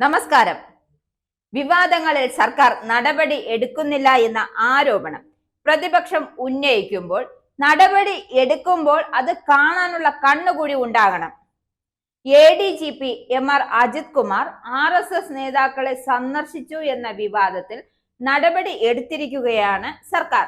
നമസ്കാരം. വിവാദങ്ങളിൽ സർക്കാർ നടപടി എടുക്കുന്നില്ല എന്ന ആരോപണം പ്രതിപക്ഷം ഉന്നയിക്കുമ്പോൾ നടപടി എടുക്കുമ്പോൾ അത് കാണാനുള്ള കണ്ണുകൂടി ഉണ്ടാകണം. A D G P M R Ajith Kumar R S S നേതാക്കളെ സന്ദർശിച്ചു എന്ന വിവാദത്തിൽ നടപടി എടുത്തിരിക്കുകയാണ് സർക്കാർ.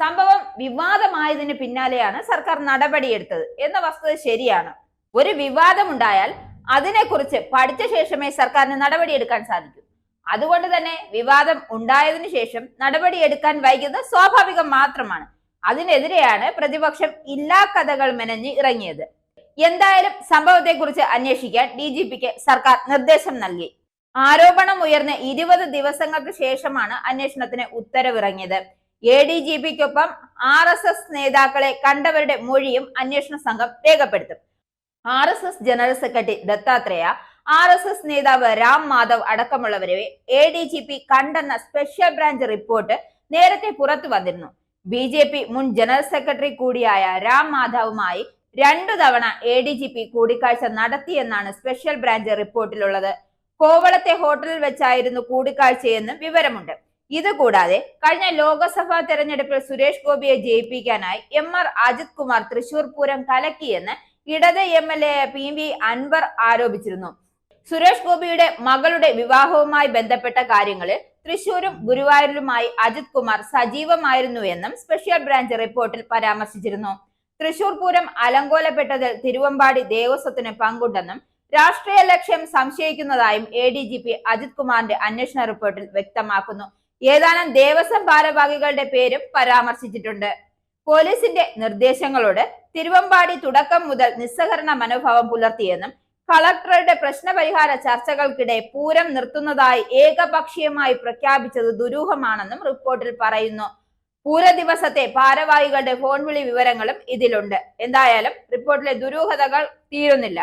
സംഭവം വിവാദമായതിന് പിന്നാലെയാണ് സർക്കാർ നടപടിയെടുത്തത് എന്ന വസ്തുത ശരിയാണ്. ഒരു വിവാദമുണ്ടായാൽ അതിനെക്കുറിച്ച് പഠിച്ച ശേഷമേ സർക്കാരിന് നടപടിയെടുക്കാൻ സാധിക്കൂ. അതുകൊണ്ട് തന്നെ വിവാദം ഉണ്ടായതിനു ശേഷം നടപടിയെടുക്കാൻ വൈകിയത് സ്വാഭാവികം മാത്രമാണ്. അതിനെതിരെയാണ് പ്രതിപക്ഷം ഇല്ലാ കഥകൾ മെനഞ്ഞ് ഇറങ്ങിയത്. എന്തായാലും സംഭവത്തെക്കുറിച്ച് അന്വേഷിക്കാൻ ഡി ജി പിക്ക് സർക്കാർ നിർദ്ദേശം നൽകി. ആരോപണം ഉയർന്ന് ഇരുപത് ദിവസങ്ങൾക്ക് ശേഷമാണ് അന്വേഷണത്തിന് ഉത്തരവിറങ്ങിയത്. എ ഡി ജി പിക്കൊപ്പം ആർ എസ് എസ് നേതാക്കളെ കണ്ടവരുടെ മൊഴിയും അന്വേഷണ സംഘം രേഖപ്പെടുത്തും. R S S general secretary Dattatreya R S S നേതാവ് രാം മാധവ് അടക്കമുള്ളവരെ എ ഡി ജി പി കണ്ടെന്ന സ്പെഷ്യൽ ബ്രാഞ്ച് റിപ്പോർട്ട് നേരത്തെ പുറത്തു വന്നിരുന്നു. ബി ജെ പി മുൻ ജനറൽ സെക്രട്ടറി കൂടിയായ രാം മാധവുമായി രണ്ടു തവണ എ ഡി ജി പി കൂടിക്കാഴ്ച നടത്തിയെന്നാണ് സ്പെഷ്യൽ ബ്രാഞ്ച് റിപ്പോർട്ടിലുള്ളത്. കോവളത്തെ ഹോട്ടലിൽ വെച്ചായിരുന്നു കൂടിക്കാഴ്ചയെന്ന് വിവരമുണ്ട്. ഇതുകൂടാതെ കഴിഞ്ഞ ലോക്സഭാ തെരഞ്ഞെടുപ്പിൽ സുരേഷ് ഗോപിയെ ജയിപ്പിക്കാനായി എം ആർ അജിത് കുമാർ തൃശൂർ പൂരം കലക്കിയെന്ന് ഇടത് M L A P V Anvar ആരോപിച്ചിരുന്നു. സുരേഷ് ഗോപിയുടെ മകളുടെ വിവാഹവുമായി ബന്ധപ്പെട്ട കാര്യങ്ങളിൽ തൃശൂരും ഗുരുവായൂരിലുമായി അജിത് കുമാർ സജീവമായിരുന്നു എന്നും സ്പെഷ്യൽ ബ്രാഞ്ച് റിപ്പോർട്ടിൽ പരാമർശിച്ചിരുന്നു. തൃശൂർ പൂരം അലങ്കോലപ്പെട്ടതിൽ തിരുവമ്പാടി ദേവസ്വത്തിന് പങ്കുണ്ടെന്നും രാഷ്ട്രീയ ലക്ഷ്യം സംശയിക്കുന്നതായും A D G P Ajith കുമാറിന്റെ അന്വേഷണ റിപ്പോർട്ടിൽ വ്യക്തമാക്കുന്നു. ഏതാനും ദേവസ്വം ഭാരവാഹികളുടെ പേരും പരാമർശിച്ചിട്ടുണ്ട്. പോലീസിന്റെ നിർദ്ദേശങ്ങളോട് തിരുവമ്പാടി തുടക്കം മുതൽ നിസ്സഹരണ മനോഭാവം പുലർത്തിയെന്നും കളക്ടറുടെ പ്രശ്നപരിഹാര ചർച്ചകൾക്കിടെ പൂരം നിർത്തുന്നതായി ഏകപക്ഷീയമായി പ്രഖ്യാപിച്ചത് ദുരൂഹമാണെന്നും റിപ്പോർട്ടിൽ പറയുന്നു. പൂര ദിവസത്തെ ഭാരവാഹികളുടെ ഫോൺ വിളി വിവരങ്ങളും ഇതിലുണ്ട്. എന്തായാലും റിപ്പോർട്ടിലെ ദുരൂഹതകൾ തീരുന്നില്ല.